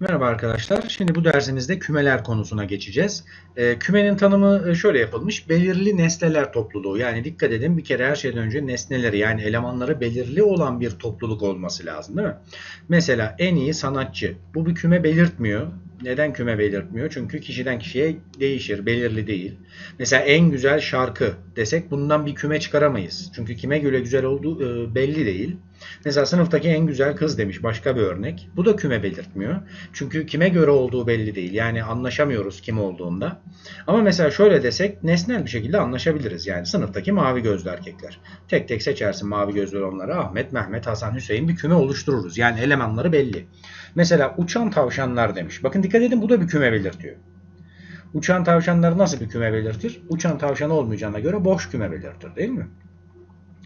Merhaba arkadaşlar. Şimdi bu dersimizde kümeler konusuna geçeceğiz. Ee, kümenin tanımı şöyle yapılmış. Belirli nesneler topluluğu. Yani dikkat edin bir kere her şeyden önce nesneleri yani elemanları belirli olan bir topluluk olması lazım değil mi? Mesela en iyi sanatçı. Bu bir küme belirtmiyor. Neden küme belirtmiyor? Çünkü kişiden kişiye değişir, belirli değil. Mesela en güzel şarkı desek bundan bir küme çıkaramayız. Çünkü kime göre güzel olduğu e, belli değil. Mesela sınıftaki en güzel kız demiş başka bir örnek. Bu da küme belirtmiyor. Çünkü kime göre olduğu belli değil. Yani anlaşamıyoruz kim olduğunda. Ama mesela şöyle desek nesnel bir şekilde anlaşabiliriz. Yani sınıftaki mavi gözlü erkekler. Tek tek seçersin mavi gözlü onları. Ahmet, Mehmet, Hasan, Hüseyin bir küme oluştururuz. Yani elemanları belli. Mesela uçan tavşanlar demiş. Bakın dikkat edin bu da bir küme belirtiyor. Uçan tavşanlar nasıl bir küme belirtir? Uçan tavşan olmayacağına göre boş küme belirtir değil mi?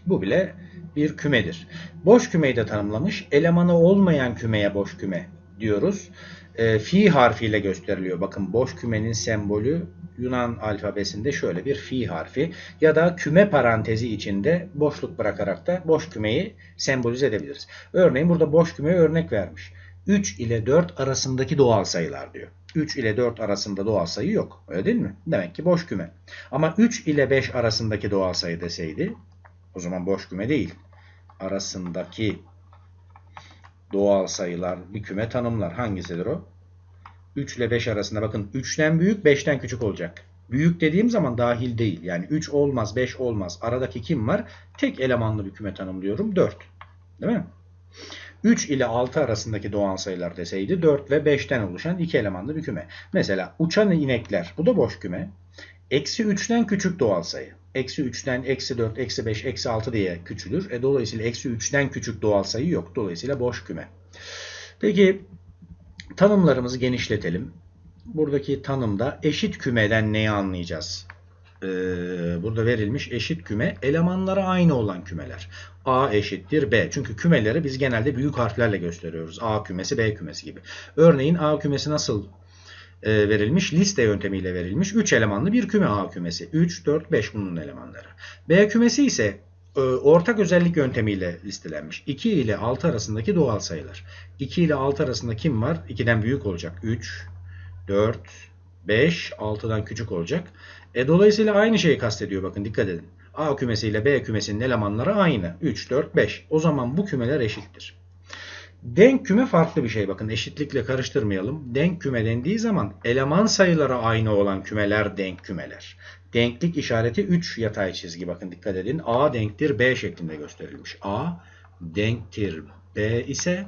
Bu bile bir kümedir. Boş kümeyi de tanımlamış. Elemanı olmayan kümeye boş küme diyoruz. E, fi harfiyle gösteriliyor. Bakın boş kümenin sembolü Yunan alfabesinde şöyle bir fi harfi ya da küme parantezi içinde boşluk bırakarak da boş kümeyi sembolize edebiliriz. Örneğin burada boş kümeye örnek vermiş. 3 ile 4 arasındaki doğal sayılar diyor. 3 ile 4 arasında doğal sayı yok. Öyle değil mi? Demek ki boş küme. Ama 3 ile 5 arasındaki doğal sayı deseydi o zaman boş küme değil. Arasındaki doğal sayılar bir küme tanımlar. Hangisidir o? 3 ile 5 arasında bakın 3'ten büyük 5'ten küçük olacak. Büyük dediğim zaman dahil değil. Yani 3 olmaz 5 olmaz. Aradaki kim var? Tek elemanlı bir küme tanımlıyorum. 4. Değil mi? 3 ile 6 arasındaki doğal sayılar deseydi 4 ve 5'ten oluşan iki elemanlı bir küme. Mesela uçan inekler. Bu da boş küme. Eksi 3'ten küçük doğal sayı. Eksi 3'ten eksi 4, eksi 5, eksi 6 diye küçülür. E, dolayısıyla eksi 3'ten küçük doğal sayı yok. Dolayısıyla boş küme. Peki tanımlarımızı genişletelim. Buradaki tanımda eşit kümeden neyi anlayacağız? Ee, burada verilmiş eşit küme elemanları aynı olan kümeler. A eşittir B. Çünkü kümeleri biz genelde büyük harflerle gösteriyoruz. A kümesi B kümesi gibi. Örneğin A kümesi nasıl verilmiş? Liste yöntemiyle verilmiş. 3 elemanlı bir küme A kümesi. 3, 4, 5 bunun elemanları. B kümesi ise e, ortak özellik yöntemiyle listelenmiş. 2 ile 6 arasındaki doğal sayılar. 2 ile 6 arasında kim var? 2'den büyük olacak. 3, 4, 5, 6'dan küçük olacak. E, dolayısıyla aynı şeyi kastediyor. Bakın dikkat edin. A kümesi ile B kümesinin elemanları aynı. 3, 4, 5. O zaman bu kümeler eşittir. Denk küme farklı bir şey. Bakın eşitlikle karıştırmayalım. Denk küme dendiği zaman eleman sayıları aynı olan kümeler denk kümeler. Denklik işareti 3 yatay çizgi. Bakın dikkat edin. A denktir B şeklinde gösterilmiş. A denktir B ise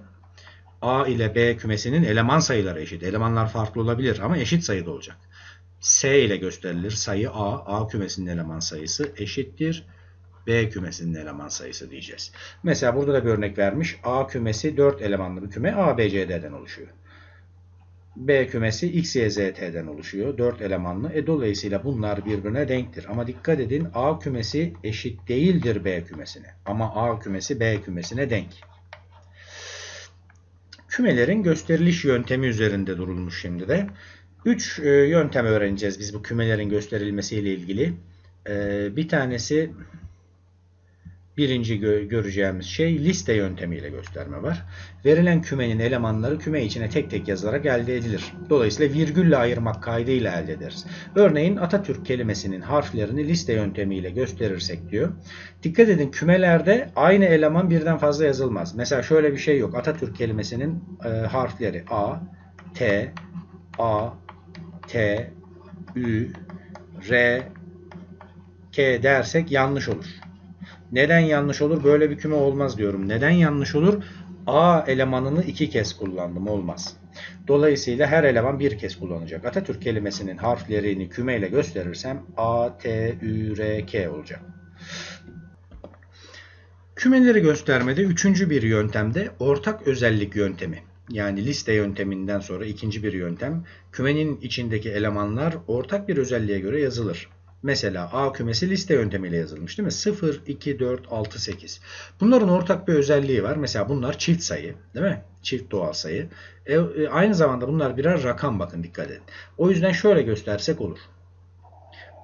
A ile B kümesinin eleman sayıları eşit. Elemanlar farklı olabilir ama eşit sayıda olacak. S ile gösterilir. Sayı A, A kümesinin eleman sayısı eşittir. B kümesinin eleman sayısı diyeceğiz. Mesela burada da bir örnek vermiş. A kümesi 4 elemanlı bir küme A, B, C, D'den oluşuyor. B kümesi X, Y, Z, T'den oluşuyor. 4 elemanlı. E, dolayısıyla bunlar birbirine denktir. Ama dikkat edin A kümesi eşit değildir B kümesine. Ama A kümesi B kümesine denk. Kümelerin gösteriliş yöntemi üzerinde durulmuş şimdi de. 3 yöntem öğreneceğiz biz bu kümelerin gösterilmesiyle ilgili. Bir tanesi birinci göreceğimiz şey liste yöntemiyle gösterme var. Verilen kümenin elemanları küme içine tek tek yazılarak elde edilir. Dolayısıyla virgülle ayırmak kaydıyla elde ederiz. Örneğin Atatürk kelimesinin harflerini liste yöntemiyle gösterirsek diyor. Dikkat edin kümelerde aynı eleman birden fazla yazılmaz. Mesela şöyle bir şey yok. Atatürk kelimesinin e, harfleri A, T, A, T, Ü, R, K dersek yanlış olur. Neden yanlış olur? Böyle bir küme olmaz diyorum. Neden yanlış olur? A elemanını iki kez kullandım. Olmaz. Dolayısıyla her eleman bir kez kullanacak. Atatürk kelimesinin harflerini kümeyle gösterirsem A, T, Ü, R, K olacak. Kümeleri göstermede üçüncü bir yöntemde ortak özellik yöntemi. Yani liste yönteminden sonra ikinci bir yöntem. Kümenin içindeki elemanlar ortak bir özelliğe göre yazılır. Mesela A kümesi liste yöntemiyle yazılmış değil mi? 0, 2, 4, 6, 8. Bunların ortak bir özelliği var. Mesela bunlar çift sayı değil mi? Çift doğal sayı. E, aynı zamanda bunlar birer rakam bakın dikkat edin. O yüzden şöyle göstersek olur.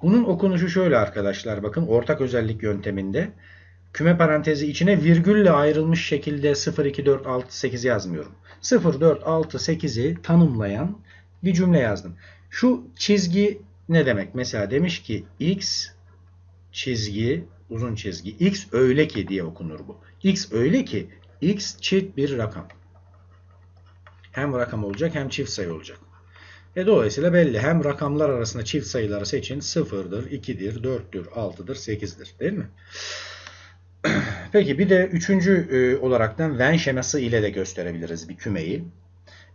Bunun okunuşu şöyle arkadaşlar bakın ortak özellik yönteminde küme parantezi içine virgülle ayrılmış şekilde 0, 2, 4, 6, 8 yazmıyorum. 0, 4, 6, 8'i tanımlayan bir cümle yazdım. Şu çizgi ne demek? Mesela demiş ki x çizgi uzun çizgi x öyle ki diye okunur bu. x öyle ki x çift bir rakam. Hem rakam olacak hem çift sayı olacak. E dolayısıyla belli. Hem rakamlar arasında çift sayıları seçin. 0'dır, 2'dir, 4'tür, 6'dır, 8'dir. Değil mi? Peki bir de üçüncü e, olaraktan Venn şeması ile de gösterebiliriz bir kümeyi.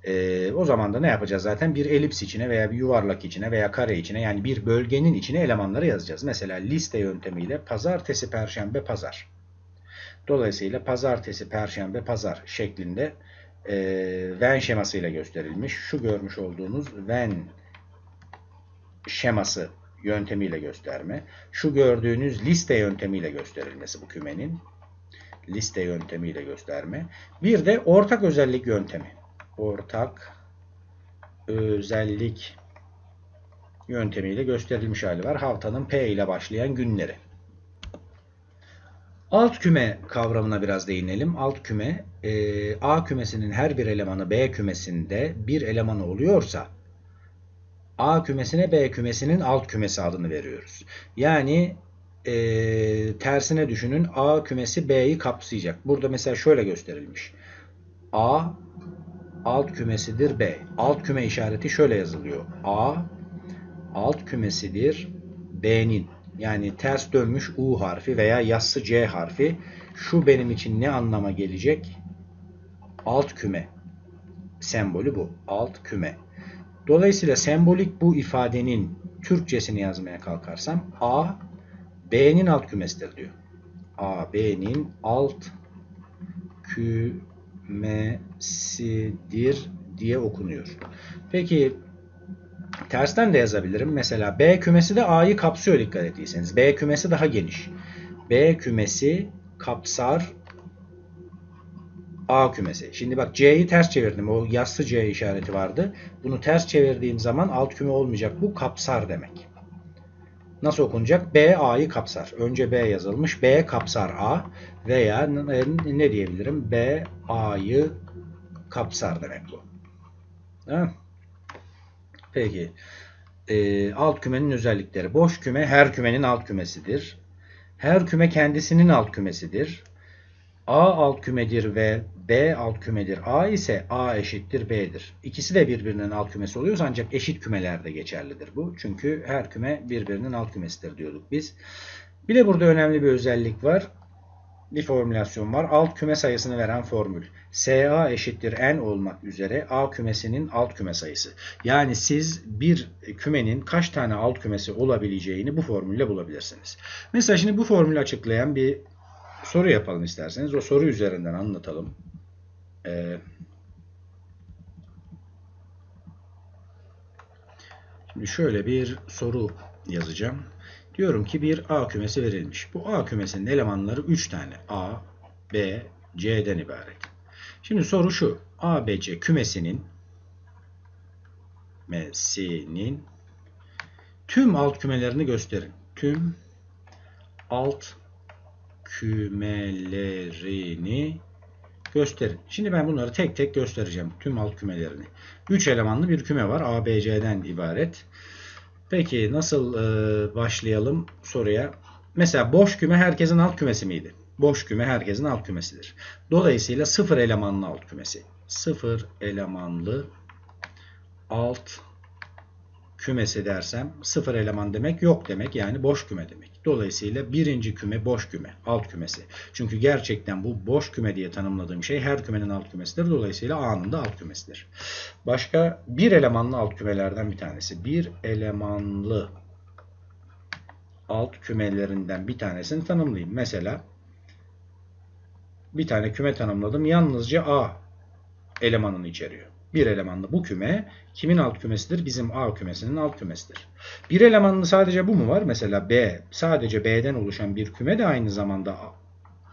E, o zaman da ne yapacağız zaten? Bir elips içine veya bir yuvarlak içine veya kare içine yani bir bölgenin içine elemanları yazacağız. Mesela liste yöntemiyle pazartesi, perşembe, pazar. Dolayısıyla pazartesi, perşembe, pazar şeklinde e, Venn şemasıyla gösterilmiş. Şu görmüş olduğunuz Venn şeması yöntemiyle gösterme. Şu gördüğünüz liste yöntemiyle gösterilmesi bu kümenin. Liste yöntemiyle gösterme. Bir de ortak özellik yöntemi. Ortak özellik yöntemiyle gösterilmiş hali var. Haftanın P ile başlayan günleri. Alt küme kavramına biraz değinelim. Alt küme e, A kümesinin her bir elemanı B kümesinde bir elemanı oluyorsa A kümesine B kümesinin alt kümesi adını veriyoruz. Yani e, tersine düşünün A kümesi B'yi kapsayacak. Burada mesela şöyle gösterilmiş. A alt kümesidir B. Alt küme işareti şöyle yazılıyor. A alt kümesidir B'nin. Yani ters dönmüş U harfi veya yassı C harfi. Şu benim için ne anlama gelecek? Alt küme. Sembolü bu. Alt küme. Dolayısıyla sembolik bu ifadenin Türkçesini yazmaya kalkarsam A B'nin alt kümesidir diyor. A B'nin alt kümesidir diye okunuyor. Peki tersten de yazabilirim. Mesela B kümesi de A'yı kapsıyor dikkat ettiyseniz. B kümesi daha geniş. B kümesi kapsar A kümesi. Şimdi bak C'yi ters çevirdim. O yassı C işareti vardı. Bunu ters çevirdiğim zaman alt küme olmayacak. Bu kapsar demek. Nasıl okunacak? B A'yı kapsar. Önce B yazılmış. B kapsar A veya ne diyebilirim? B A'yı kapsar demek bu. Peki. Ee, alt kümenin özellikleri. Boş küme her kümenin alt kümesidir. Her küme kendisinin alt kümesidir. A alt kümedir ve B alt kümedir. A ise A eşittir B'dir. İkisi de birbirinin alt kümesi oluyor ancak eşit kümelerde geçerlidir bu. Çünkü her küme birbirinin alt kümesidir diyorduk biz. Bir de burada önemli bir özellik var. Bir formülasyon var. Alt küme sayısını veren formül. SA eşittir n olmak üzere A kümesinin alt küme sayısı. Yani siz bir kümenin kaç tane alt kümesi olabileceğini bu formülle bulabilirsiniz. Mesela şimdi bu formülü açıklayan bir soru yapalım isterseniz. O soru üzerinden anlatalım. Ee, şimdi şöyle bir soru yazacağım. Diyorum ki bir A kümesi verilmiş. Bu A kümesinin elemanları 3 tane. A, B, C'den ibaret. Şimdi soru şu. A, B, C kümesinin kümesinin tüm alt kümelerini gösterin. Tüm alt kümelerini gösterin. Şimdi ben bunları tek tek göstereceğim. Tüm alt kümelerini. 3 elemanlı bir küme var. A, B, C'den ibaret. Peki nasıl e, başlayalım soruya? Mesela boş küme herkesin alt kümesi miydi? Boş küme herkesin alt kümesidir. Dolayısıyla sıfır elemanlı alt kümesi. Sıfır elemanlı alt kümesi dersem sıfır eleman demek yok demek yani boş küme demek. Dolayısıyla birinci küme boş küme, alt kümesi. Çünkü gerçekten bu boş küme diye tanımladığım şey her kümenin alt kümesidir. Dolayısıyla A'nın da alt kümesidir. Başka bir elemanlı alt kümelerden bir tanesi. Bir elemanlı alt kümelerinden bir tanesini tanımlayayım. Mesela bir tane küme tanımladım. Yalnızca A elemanını içeriyor. Bir elemanlı bu küme kimin alt kümesidir? Bizim A kümesinin alt kümesidir. Bir elemanlı sadece bu mu var? Mesela B. Sadece B'den oluşan bir küme de aynı zamanda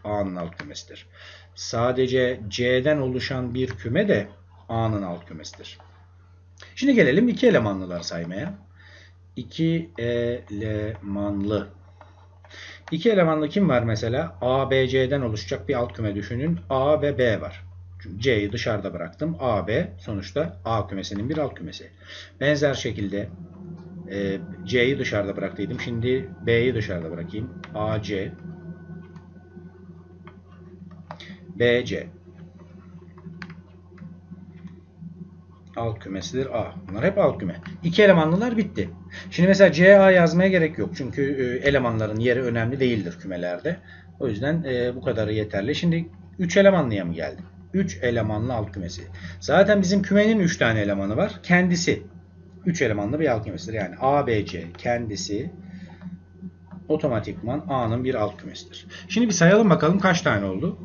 A'nın alt kümesidir. Sadece C'den oluşan bir küme de A'nın alt kümesidir. Şimdi gelelim iki elemanlılar saymaya. İki elemanlı. İki elemanlı kim var mesela? A, B, C'den oluşacak bir alt küme düşünün. A ve B var. C'yi dışarıda bıraktım. A, B sonuçta A kümesinin bir alt kümesi. Benzer şekilde e, C'yi dışarıda bıraktıydım. Şimdi B'yi dışarıda bırakayım. A, C B, C alt kümesidir A. Bunlar hep alt küme. İki elemanlılar bitti. Şimdi mesela C, A yazmaya gerek yok. Çünkü e, elemanların yeri önemli değildir kümelerde. O yüzden e, bu kadarı yeterli. Şimdi 3 elemanlıya mı geldim? 3 elemanlı alt kümesi. Zaten bizim kümenin 3 tane elemanı var. Kendisi 3 elemanlı bir alt kümesidir. Yani A, B, C kendisi otomatikman A'nın bir alt kümesidir. Şimdi bir sayalım bakalım kaç tane oldu?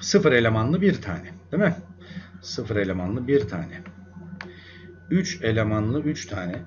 0 elemanlı bir tane. Değil mi? 0 elemanlı bir tane. 3 elemanlı 3 tane.